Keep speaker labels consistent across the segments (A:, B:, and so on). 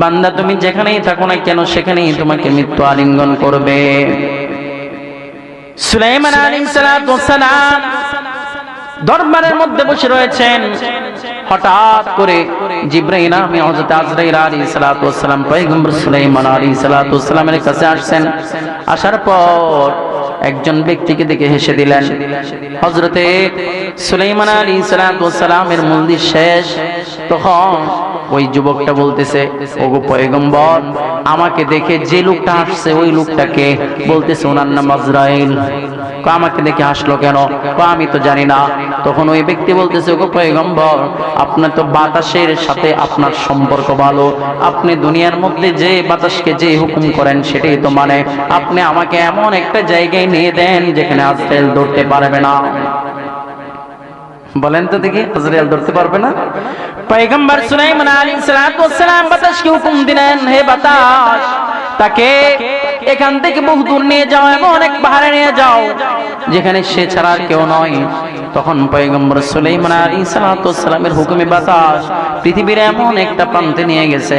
A: বান্দা, তুমি যেখানেই থাকো না কেন, সেখানেই তোমাকে মৃত্যু আলিঙ্গন করবে। দরবারের মধ্যে বসে রয়েছেন। হঠাৎ করে জিব্রাইল আমি হযরত আজরাইল আলাইহিস সালাতু পয়গম্বর সুলাইমান সালাতু কাছে আসছেন। আসার পর একজন ব্যক্তিকে দেখে হেসে দিলেন। হজরতে সুলাইমান আলী সালাম সালামের মন্দির শেষ। তখন ওই যুবকটা বলতেছে, ওগো পয়গম্বর, আমাকে দেখে যে লোকটা আসছে, ওই লোকটাকে বলতেছে ওনার নাম আজরাইল। আমাকে দেখে হাসলো কেন? আমি তো জানি না। তখন ওই ব্যক্তি বলতেছে, ওগো পয়গম্বর, আপনার তো বাতাসের সাথে আপনার সম্পর্ক ভালো। আপনি দুনিয়ার মধ্যে যে বাতাসকে যে হুকুম করেন, সেটাই তো মানে। আপনি আমাকে এমন একটা জায়গায় নিয়ে দেন, যেখানে আজরাইল ধরতে পারবে না। বলেন তো দেখি আজরাইল ধরতে পারবে না? পয়গম্বর সুলাইমান আলাইহিস সালাতু ওয়াসসালাম বাতাসকে হুকুম দিলেন, হে বাতাস, তাকে এখান থেকে বহু দূর নিয়ে যাও, এমন এক পাহাড়ে নিয়ে যাও, যেখানে সে ছাড়া আর কেউ নয়। তখন পয়গম্বর সুলাইমান আলাইহিস সালাতু ওয়াসসালামের হুকুমে বাতাস পৃথিবীর এমন একটা প্রান্তে নিয়ে গেছে।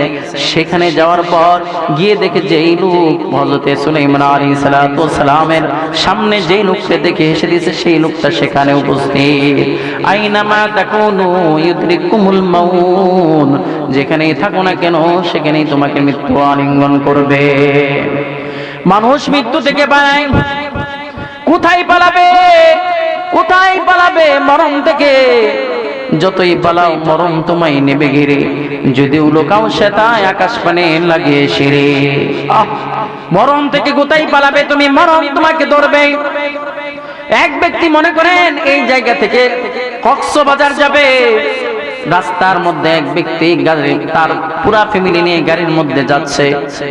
A: সেখানে যাওয়ার পর গিয়ে দেখে যেই লোক হযরতে সুলাইমান আলাইহিস সালাতু ওয়াসসালামের সামনে যেই লোককে দেখে হেসে দিয়েছে, সেই লোকটা সেখানে উপস্থিত। আইনামা তাকুনু ইউদরিকুমুল মাউন যেখানেই থাকো না কেন, সেখানেই তোমাকে মৃত্যু আলিঙ্গন করবে। মানুষ মৃত্যু থেকে পায়। কোথায় পালাবে? কোথায় পালাবে মরণ থেকে? যতই পালাও, মরণ তোমায় নেবে ঘিরে। যদি উলোকাও সেতায় আকাশ পানে লাগিয়ে সেরে মরণ থেকে কোথায় পালাবে? তুমি মরণ তোমাকে ধরবে। এক ব্যক্তি মনে করেন, এই জায়গা থেকে কক্সবাজার যাবে। রাস্তার মধ্যে এক ব্যক্তি গাড়ি, তার পুরা ফ্যামিলি নিয়ে গাড়ির মধ্যে যাচ্ছে।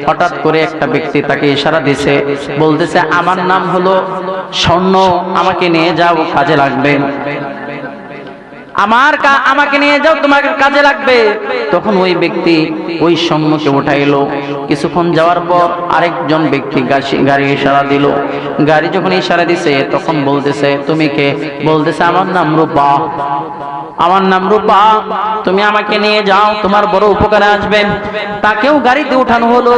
A: হঠাৎ করে একটা ব্যক্তি তাকে ইশারা দিছে, বলতেছে, আমার নাম হলো স্বর্ণ, আমাকে নিয়ে যাও, কাজে লাগবে। আমার আমাকে নিয়ে যাও তোমার কাজে লাগবে। তখন ওই ব্যক্তি ওই সম্মুখে উঠাইলো কিছুক্ষণ যাওয়ার পর আরেকজন ব্যক্তি গাড়ি ইশারা দিল। গাড়ি যখন ইশারা দিছে, তখন বলতেছে, তুমি কে? বলতেছে, আমার নাম রূপা। আমার নাম রূপা। তুমি আমাকে নিয়ে যাও, তোমার বড় উপকারে আসবে। তাকেও গাড়িতে উঠানো হলো।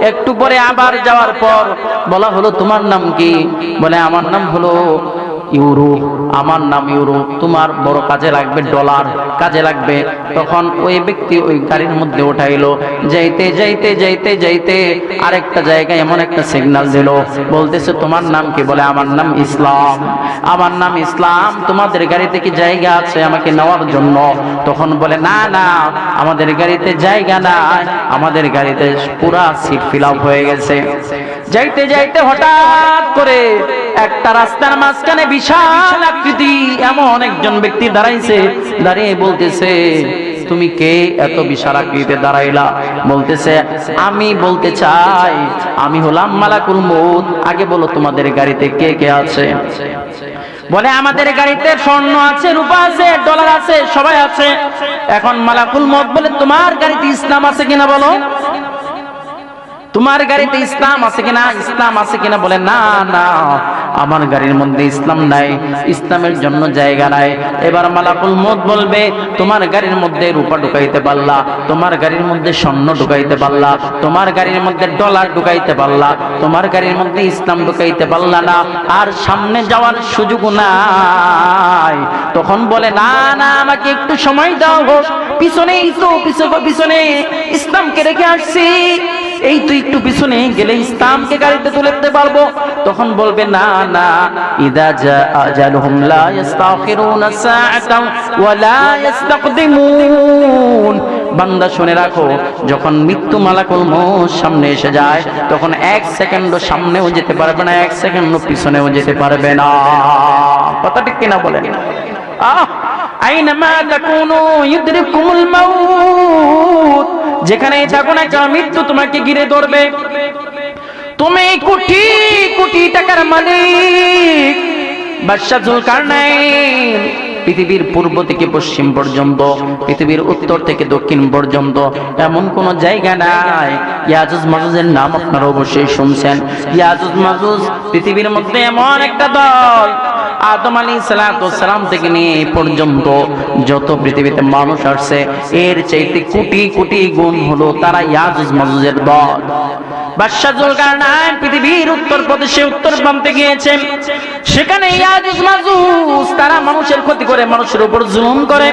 A: একটু পরে আবার যাওয়ার পর বলা হলো, তোমার নাম কি? বলে, আমার নাম হলো ইউরো আমার নাম ইউরো তোমার বড় কাজে লাগবে ডলার, কাজে লাগবে। তখন ওই ব্যক্তি ওই গাড়ির মধ্যে উঠাইলো, যাইতে যাইতে যাইতে যাইতে আরেকটা জায়গায় এমন একটা সিগন্যাল দিল, বলতেছে, তোমার নাম কি? বলে, আমার নাম ইসলাম। আমার নাম ইসলাম, তোমাদের গাড়িতে কি জায়গা আছে আমাকে নেওয়ার জন্য? তখন বলে, না না, আমাদের গাড়িতে জায়গা নাই, আমাদের গাড়িতে পুরা সিট ফিল আপ হয়ে গেছে। যাইতে যাইতে হঠাৎ করে একটা রাস্তার মাঝখানে বিশাল আকৃতি, এমন একজন ব্যক্তি দাঁড়াইছে, দাঁড়িয়ে বলতেছে, তুমি কে? এত বিশাল আকৃতিতে দাঁড়াইলা। বলতেছে, আমি বলতে চাই, আমি হলাম মালাকুল মউত। আগে বলো তোমাদের গাড়িতে কে কে আছে? বলে, আমাদের গাড়িতে স্বর্ণ আছে, রূপা আছে, ডলার আছে, সবাই আছে। এখন মালাকুল মত বলে, তোমার গাড়িতে ইসলাম আছে কিনা বলো? তোমার গাড়িতে ইসলাম আছে কিনা? ইসলাম আছে কিনা? বলে না না। আমার গাড়ির মধ্যে ইসলাম নাই ইসলামের জন্য জায়গা নাই। এবার মালাকুল মত বলবে তোমার গাড়ির মধ্যে রূপা ঢুকাইতে পারলা তোমার গাড়ির মধ্যে স্বর্ণ ঢুকাইতে পারলা তোমার গাড়ির মধ্যে ডলার ঢুকাইতে পারলা তোমার গাড়ির মধ্যে ইসলাম ঢুকাইতে পারলা না আর সামনে যাওয়ার সুযোগ নাই। তখন বলে না না আমাকে একটু সময় দাও পিছনেই তো পিছনে পিছনে ইসলামকে রেখে আসছি। এই তো একটু পিছনে গেলে ইসলামকে গাড়িতে তুলে দিতে পারব। তখন বলবে, না না, ইদা জা আজালুহুম লা ইস্তাখিরুনা সাআতান ওয়া লা ইস্তাকদিমুন। বান্দা শুনে রাখো, যখন মৃত্যু মালাকুল মউত সামনে এসে যায়, তখন এক সেকেন্ডও সামনেও যেতে পারবে না, এক সেকেন্ডও পিছনেও যেতে পারবে না। কথা ঠিক কিনা বলেন? আহ, আইনামা তাকুনু ইউদরিকুমুল মাউত। যেখানেই থাকো না কেন, মৃত্যু তোমাকে ঘিরে ধরবে। তুমি কোটি কোটি টাকার মালিক। বাদশাহ জুলকারনাইন পৃথিবীর পূর্ব থেকে পশ্চিম পর্যন্ত, পৃথিবীর উত্তর থেকে দক্ষিণ পর্যন্ত, এমন কোন জায়গা নাই। ইয়াজুজ মাজুজের নাম আপনারা অবশ্যই শুনছেন। ইয়াজুজ মাজুজ পৃথিবীর মধ্যে এমন একটা দল আদম আলী সালাম থেকে নিয়ে এই পর্যন্ত যত পৃথিবীতে মানুষ আসছে, এর চাইতে কোটি কোটি গুণ হলো তারা ইয়াজুজ মাজুজের দল। পৃথিবীর উত্তর গিয়েছেন সেখানে তারা মানুষের ক্ষতি করে, মানুষের জুলুম করে।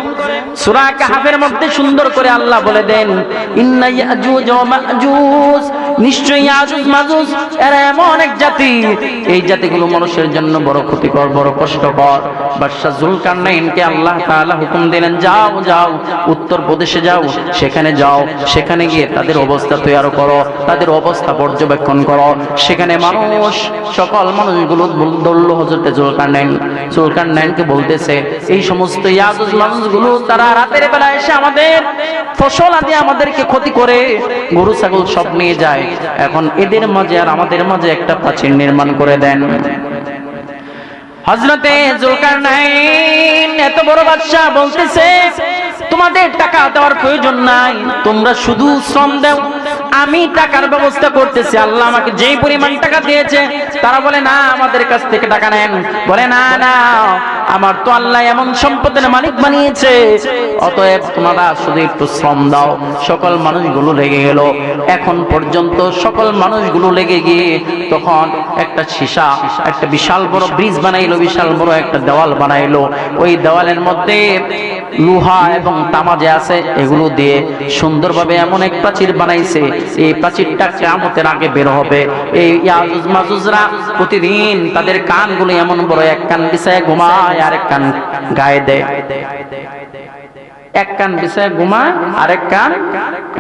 A: মধ্যে সুন্দর করে আল্লাহ বলে দেন নিশ্চয়ই ইয়াজুজ মাজুজ এরা এমন এক জাতি। এই জাতিগুলো মানুষের জন্য বড় ক্ষতিকর, বড় কষ্টকর। বাদশাহ জুলকারনাইনকে আল্লাহ তাআলা হুকুম দিলেন, যাও যাও উত্তর প্রদেশে যাও, সেখানে যাও, সেখানে গিয়ে তাদের অবস্থা তৈরি করো, তাদের অবস্থা পর্যবেক্ষণ করো। সেখানে মানুষ, সকল মানুষগুলো দৌড়ল হজরতে জুলকারনাইন। জুলকারনাইনকে বলতেছে, এই সমস্ত ইয়াজুজ মানুষগুলো তারা রাতের বেলা এসে আমাদের ফসল আদি আমাদেরকে ক্ষতি করে, গরু, ছাগল সব নিয়ে যায়। এখন এদের মাঝে আর আমাদের মাঝে একটা প্রাচীর নির্মাণ করে দেন। হজরতে জুলকারনাইন এত বড় বাদশাহ বলতেছে, তোমাদের টাকা দেওয়ার প্রয়োজন নাই, তোমরা শুধু শ্রম দাও। আমি টাকার ব্যবস্থা করতেছি, আল্লাহ আমাকে যেই পরিমাণ টাকা দিয়েছে, তারা বলে, না, আমাদের কাছ থেকে টাকা নেন। বলে, না না। আমার তো আল্লাহ এমন সম্পদের মালিক বানিয়েছে। অতএব তোমরা শুধু একটু শ্রম দাও। সকল মানুষগুলো লেগে গেল। এখন পর্যন্ত সকল মানুষগুলো লেগে গিয়ে তখন একটা সীসা, একটা বিশাল বড় ব্রিজ বানাইলো, বিশাল বড় একটা দেওয়াল বানাইলো। ওই দেওয়ালের মধ্যে লোহা এবং তামা যে আছে, এগুলো দিয়ে সুন্দরভাবে এমন এক প্রাচীর বানাইছে। এই প্রাচীরটা কেমতের আগে বের হবে। এই ইয়াজুজ মাজুজরা প্রতিদিন তাদের কানগুলো এমন বড় এক কান বিছায় ঘুমায়। আর এক কান গায়ে দেয় এক কান বিষয়ে ঘুমায়, আরেক কান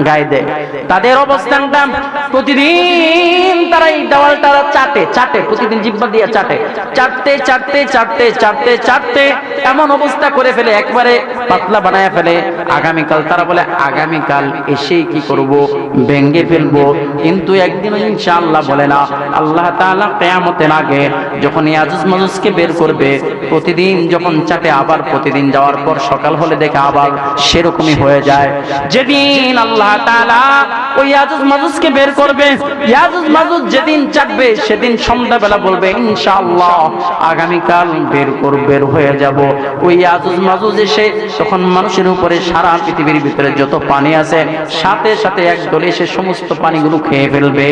A: গায়ে দেয় তাদের অবস্থানটা প্রতিদিন তারা এই দেওয়ালটা চাটে চাটে, প্রতিদিন জিব্বা দিয়ে চাটে। চাটতে চাটতে চাটতে চাটতে চাটতে এমন অবস্থা করে ফেলে, একবারে পাতলা বানায় ফেলে। আগামীকাল তারা বলে, আগামীকাল এসে কি করব? ভেঙ্গে ফেলব। কিন্তু একদিন ইনশাআল্লাহ বলে না। আল্লাহ তাআলা কিয়ামতের আগে যখন ইয়াজুজ মাজুজকে বের করবে, প্রতিদিন যখন চাটে, আবার প্রতিদিন যাওয়ার পর সকাল হলে দেখে আবার সেরকমই হয়ে যায়। যেদিন আল্লাহ ওই ইয়াজুজ মাজুজকে বের করবে, ইয়াজুজ মাজুজ যেদিন চাটবে, সেদিন সন্ধ্যাবেলা বলবে, ইনশাআল্লাহ আগামীকাল বের কর, বের হয়ে যাব। ওই ইয়াজুজ মাজুজ এসে তখন মানুষের উপরে সারা পৃথিবীর ভিতরে যত পানি আছে, সাথে সাথে এক দলে এসে সমস্ত পানিগুলো খেয়ে ফেলবে।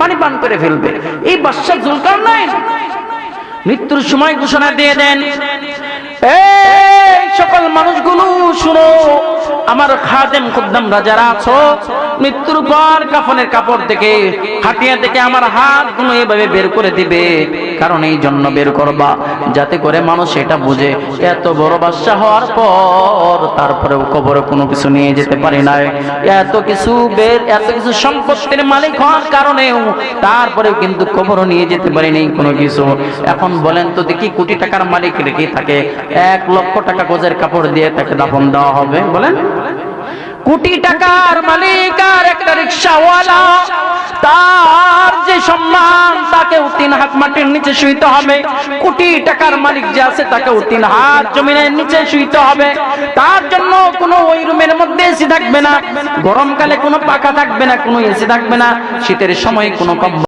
A: পানি পান করে ফেলবে। এই বাদশা জুলকার নাই মৃত্যুর সময় ঘোষণা দিয়ে দেন। সকল মানুষগুলো শুনো, আমার খাদেম আছো মৃত্যুর পর কাফনের কাপড় থেকে হাতিয়া থেকে আমার হাতগুলো এভাবে বের করে দিবে, কারণ এই জন্য বের করবা, যাতে করে মানুষ এটা বুঝে। এত বড় বাচ্চা হওয়ার পর তারপরেও কবরে কোনো কিছু নিয়ে যেতে পারি নাই। এত কিছু বের, এত কিছু সম্পত্তির মালিক হওয়ার কারণেও তারপরেও কিন্তু কবরও নিয়ে যেতে পারি নাই কোনো কিছু। এখন বলেন তো দেখি কোটি টাকার মালিক রেখে থাকে। এক লক্ষ টাকা গোজের কাপড় দিয়ে তাকে দাফন দেওয়া হবে, বলেন। কোটি টাকার মালিক আর একটা রিক্সাওয়ালা, তার যে সম্মান তাকে তিন হাত মাটির নিচে শুইতে হবে। কোটি টাকার মালিক যে আছে তাকে তিন হাত জমিনের নিচে শুইতে হবে। তার জন্য কোনো ওই রুমের মধ্যে এসি থাকবে না। গরমকালে কোনো পাখা থাকবে না, কোনো এসি থাকবে না। শীতের সময় কোনো কম্বল